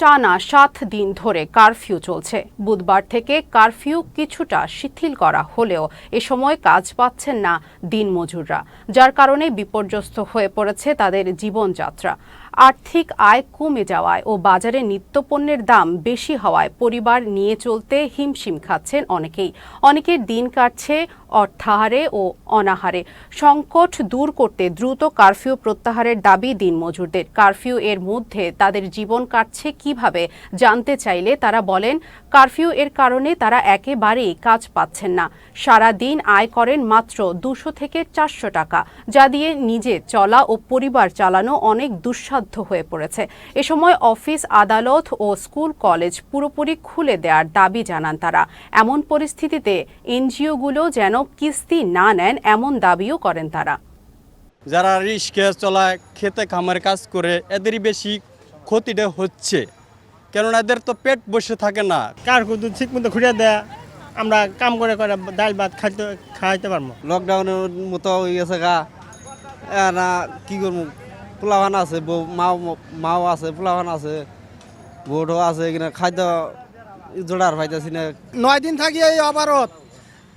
টানা সাত দিন ধরে কারফিউ চলছে। বুধবার থেকে কারফিউ কিছুটা শিথিল করা হলেও এ সময় কাজ পাচ্ছেন না দিনমজুররা, যার কারণে বিপর্যস্ত হয়ে পড়েছে তাদের জীবনযাত্রা। আর্থিক আয় কমে যাওয়ায় ও বাজারে নিত্যপণ্যের দাম বেশি হওয়ায় পরিবার নিয়ে চলতে হিমশিম খাচ্ছেন অনেকেই। অনেকের দিন কাটছে অর্থাহারে ও অনাহারে। সংকট দূর করতে দ্রুত কারফিউ প্রত্যাহারের দাবি দিনমজুরদের। কারফিউ এর মধ্যে তাদের জীবন কাটছে কীভাবে জানতে চাইলে তারা বলেন, কারফিউ এর কারণে তারা একেবারেই কাজ পাচ্ছেন না। সারা দিন আয় করেন মাত্র দুশো থেকে চারশো টাকা, যা দিয়ে নিজে চলা ও পরিবার চালানো অনেক দুঃসাধ্য। হয়ে পড়েছে। এ সময় অফিস আদালত ও স্কুল কলেজ পুরোপুরি খুলে দেওয়ার দাবি জানান তারা। এমন পরিস্থিতিতে এনজিওগুলো যেন কিস্তি না নেন এমন দাবিও করেন তারা। যারা রিস্কে চলায় খেতে খামার কাজ করে এদেরই বেশি ক্ষতিটা হচ্ছে। কেননা এদের তো পেট বসে থাকে না। কার কুদু ঠিক মতো ঘুরে দেয় আমরা কাম করে করে ডাল ভাত খাইতে খাইতে পারব। লকডাউনের মতো হয়ে গেছে গা। না কি করব? পোলাভান আছে বউ মাও মাও আছে পোলাভান আছে বউটাও আছে এখানে খাদ্য জোড়ার পাইতেছি না। নয় দিন থাকি এই অবারত।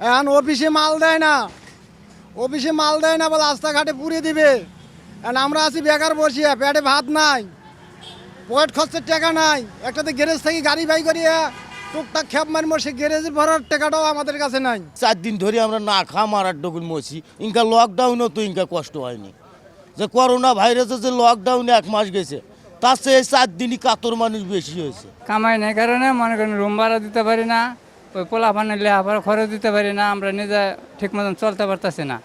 এখন অফিসে মাল দেয় না। অফিসে মাল দেয় না বলে রাস্তাঘাটে পুড়িয়ে দিবে। এখন আমরা আছি বেকার বসিয়া পেটে ভাত নাই পয়েট খরচের টাকা নাই। একটাতে গ্যারেজ থেকে গাড়ি বাই করিয়া টুকটাক খেপ মারবো সে গ্যারেজে ভরার টাকাটাও আমাদের কাছে নাই। চার দিন ধরে আমরা না খা মারার ডকুন মছি ইনকা লকডাউনও তো ইনকা কষ্ট হয়নি। যে করোনা ভাইরাসে যে লকডাউনে এক মাস গেছে, তার চেয়ে চার দিনই কাতর মানুষ বেশি হয়েছে। কামাই নেই কারণে মনে করেন রুম ভাড়া দিতে পারি না, ওই পোলা পানের লেহা খরচ দিতে পারি না, আমরা নিজে ঠিক মতন চলতে পারতেছি না।